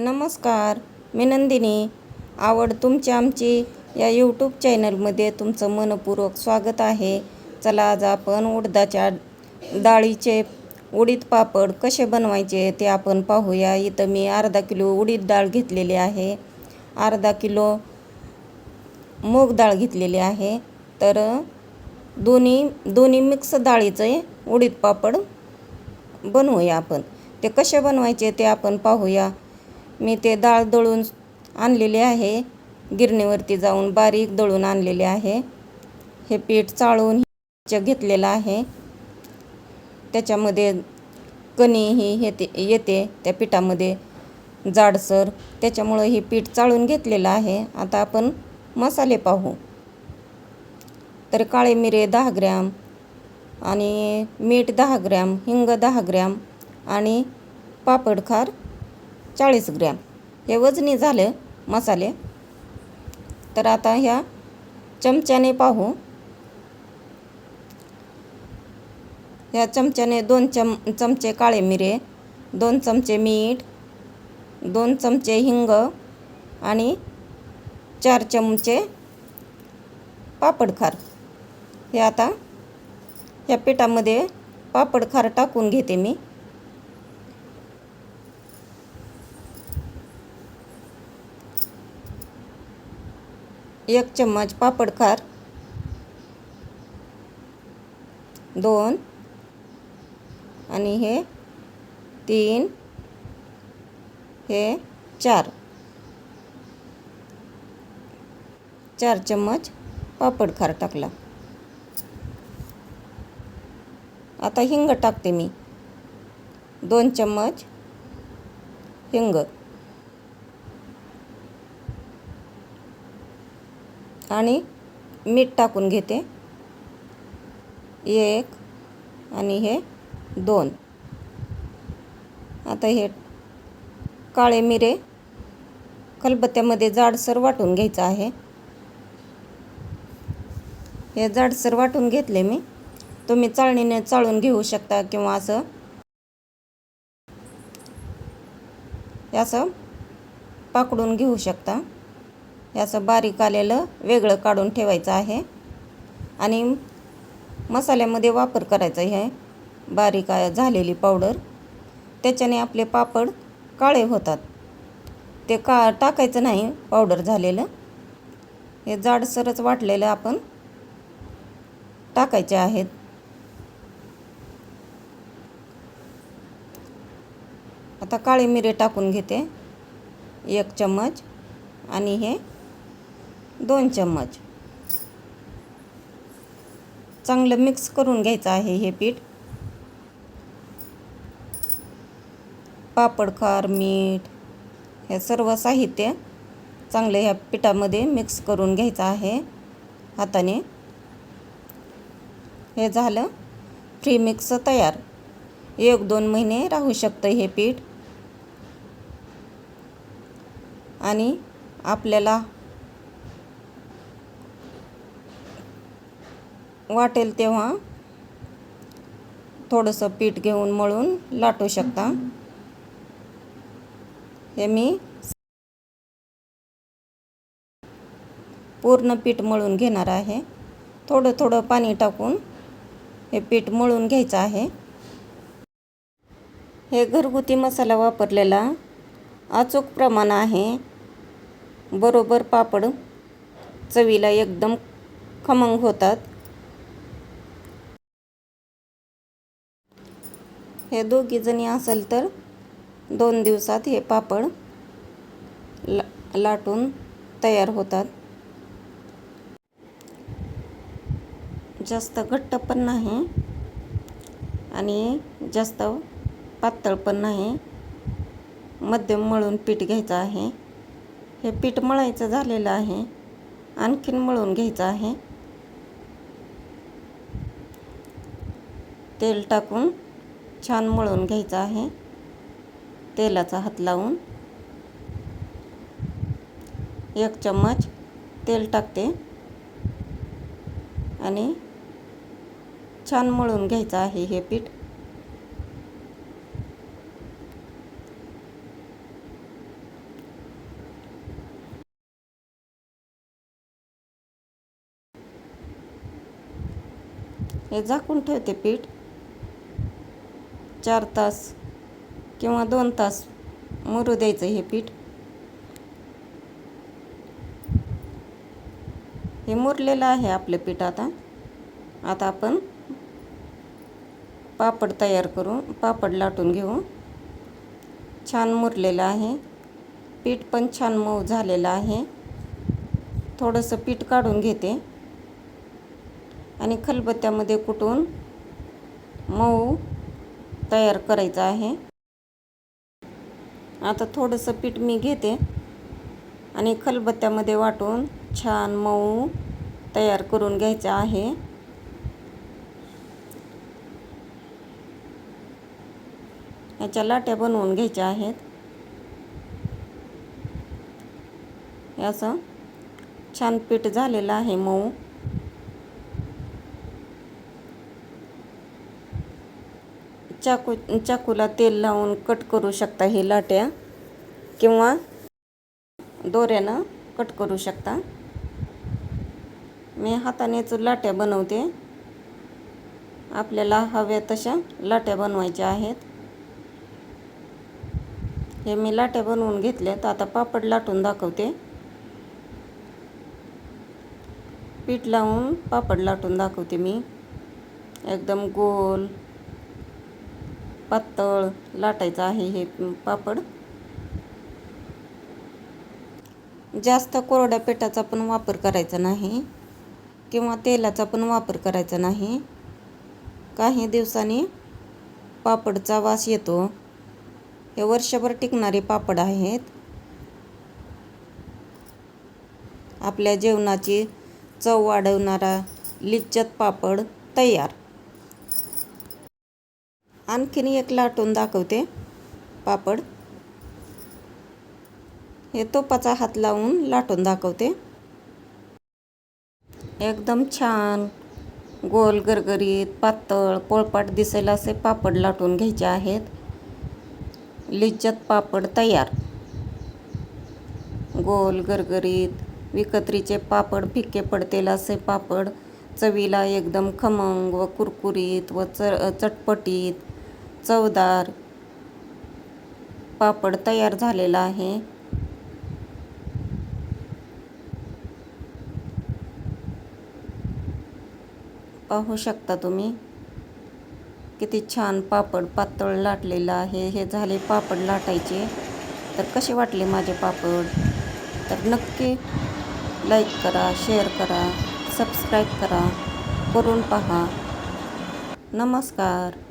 नमस्कार मी नंदिनी. आवड तुमची आमची. या यूट्यूब चॅनलमध्ये तुमचं मनपूर्वक स्वागत आहे. चला आज आपण उडदाच्या डाळीचे उडीद पापड कसे बनवायचे ते आपण पाहूया. इथं मी अर्धा किलो उडीद डाळ घेतलेली आहे. अर्धा किलो मूग डाळ घेतलेली आहे. तर दोन्ही दोन्ही मिक्स डाळीचे उडीद पापड बनवूया आपण. ते कसे बनवायचे ते आपण पाहूया. मी ते डाळ दळून आणलेले आहे. गिरणीवरती जाऊन बारीक दळून आणलेले आहे. हे पीठ चाळून च- घेतलेलं आहे. त्याच्यामध्ये कणी ही येते येते. त्या पिठामध्ये जाडसर. त्याच्यामुळं हे पीठ चाळून घेतलेलं आहे. आता आपण मसाले पाहू. तर काळे मिरे दहा ग्रॅम आणि मीठ दहा ग्रॅम हिंग दहा ग्रॅम आणि पापड खार चाळीस ग्रॅम. हे वजनी झालं मसाले. तर आता ह्या चमच्याने पाहू. ह्या चमच्याने दोन चम चमचे काळे मिरे दोन चमचे मीठ दोन चमचे हिंग आणि चार चमचे पापड खार हे आता ह्या पिठामध्ये पापड खार टाकून घेते मी. एक चम्मच पापड खार. दोन. आणि हे तीन. हे चार. चार चम्मच पापड खार टाकला. आता हिंग टाकते मी. दोन चम्मच हिंग. आणि मीठ टाकून घेते. एक आणि हे दोन. आता हे काळे मिरे खलबत्त्यामध्ये जाडसर वाटून घ्यायचं आहे. हे जाडसर वाटून घेतले मी. तुम्ही चाळणीने चाळून घेऊ शकता किंवा असं असं पाकडून घेऊ शकता. हे असं बारीक आलेलं वेगळं काढून ठेवायचं आहे. आणि मसाल्यामध्ये वापर करायचा आहे. बारीक झालेली पावडर. त्याच्याने आपले पापड काळे होतात. ते का टाकायचं नाही पावडर झालेलं. हे जाडसरच वाटलेलं आपण टाकायचे आहेत. आता काळे मिरे टाकून घेते. एक चम्मच. आणि हे दोन चम्मच. चांगलं मिक्स करून घ्यायचं आहे हे पीठ. पापड खार मीठ हे सर्व साहित्य चांगलं ह्या पिठामध्ये मिक्स करून घ्यायचं आहे हाताने. हे झालं. फ्री मिक्स तयार. एक दोन महिने राहू शकतं हे पीठ. आणि आपल्याला वाटेल तेव्हा थोडंसं पीठ घेऊन मळून लाटू शकता. हे मी पूर्ण पीठ मळून घेणार आहे. थोडं थोडं पाणी टाकून हे पीठ मळून घ्यायचं आहे. हे घरगुती मसाला वापरलेला अचूक प्रमाण आहे. बरोबर पापड चवीला एकदम खमंग होतात. हे दोघीजणी असेल तर दोन दिवसात हे पापड ला लाटून तयार होतात. जास्त घट्ट पण नाही आणि जास्त पातळ पण नाही. मध्यम मळून पीठ घ्यायचं आहे. हे पीठ मळायचं झालेलं आहे. आणखीन मळून घ्यायचं आहे. तेल टाकून छान मळून घ्यायचं आहे. तेलाचा हात लावून. एक चम्मच तेल टाकते. आणि छान मळून घ्यायचं आहे हे पीठ. हे झाकून ठेवते पीठ. चार तास किंवा दोन तास मुरू द्यायचं हे पीठ. हे मुरलेलं आहे आपलं पीठ आता. आता आपण पापड तयार करू. पापड लाटून घेऊ. छान मुरलेलं आहे. पीठ पण छान मऊ झालेलं आहे. थोडंसं पीठ काढून घेते. आणि खलबत्त्यामध्ये कुटून मऊ तयार करायचं आहे. आता थोडंसं पीठ मी घेते आणि खलबत्त्यामध्ये वाटून छान मऊ तयार करून घ्यायचं आहे. याच्या लाट्या बनवून घ्यायच्या आहेत. असं छान पीठ झालेलं आहे मऊ. चाकू चाकूला तेल लावून कट करू शकता हे लाट्या. किंवा दोऱ्यानं कट करू शकता. मी हातानेच लाट्या बनवते. आपल्याला हव्या तशा लाट्या बनवायच्या आहेत. हे मी लाट्या बनवून घेतल्या तर आता पापड लाटून दाखवते. पीठ लावून पापड लाटून दाखवते मी. एकदम गोल पातळ लाटायचं आहे हे पापड. जास्त कोरड्या पिठाचा पण वापर करायचा नाही किंवा तेलाचा पण वापर करायचा नाही. काही दिवसांनी पापडचा वास येतो. हे वर्षभर टिकणारे पापड आहेत. आपल्या जेवणाची चव वाढवणारा लिज्जत पापड तयार. आणखीन एक लाटून दाखवते. पापड. हे तोपाचा हात लावून लाटून दाखवते. एकदम छान गोल गरगरीत पातळ पोळपाट दिसेल असे पापड लाटून घ्यायचे आहेत. लिज्जत पापड तयार. गोल गरगरीत विकत्रीचे पापड फिके पडतील असे पापड चवीला एकदम खमंग व कुरकुरीत व च चटपटीत चवदार पापड तयार झालेला आहे. पाहू शकता तुम्ही किती छान पापड पातळ लाटलेलं आहे. हे झाले पापड लाटायचे. तर कसे वाटले माझे पापड? तर नक्की लाईक करा शेअर करा सबस्क्राईब करा. करून पहा. नमस्कार.